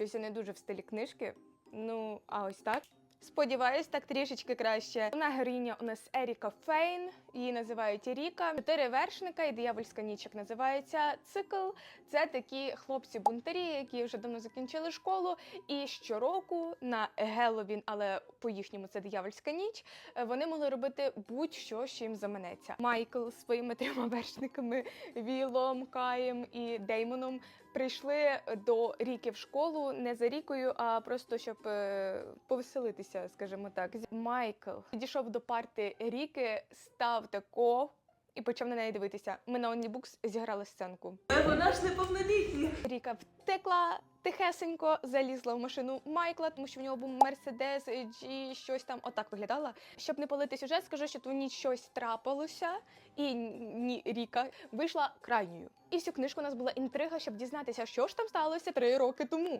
Щось я не дуже в стилі книжки. Ну, а ось так. Сподіваюсь, так трішечки краще. Вона героїня у нас Еріка Фейн, її називають Ріка. Чотири вершника і диявольська ніч, як називається цикл. Це такі хлопці-бунтарі, які вже давно закінчили школу. І щороку на Геловін, але по їхньому це диявольська ніч. е, Вони могли робити будь-що, що їм заманеться. Майкл своїми трьома вершниками Вілом, Каєм і Деймоном прийшли до Ріки в школу не за Рікою, а просто щоб е, повеселитися, скажімо так. Майкл підійшов до парти Ріки, став тако. І почав на неї дивитися. Ми на Онлібукс зіграли сценку. Вона ж неповнолітня. Ріка втекла тихесенько, залізла в машину Майкла, тому що в нього був Мерседес G, щось там отак виглядала. Щоб не палити сюжет, скажу, що тут ні щось трапилося, і ні Ріка вийшла крайньою. І всю книжку у нас була інтрига, щоб дізнатися, що ж там сталося три роки тому.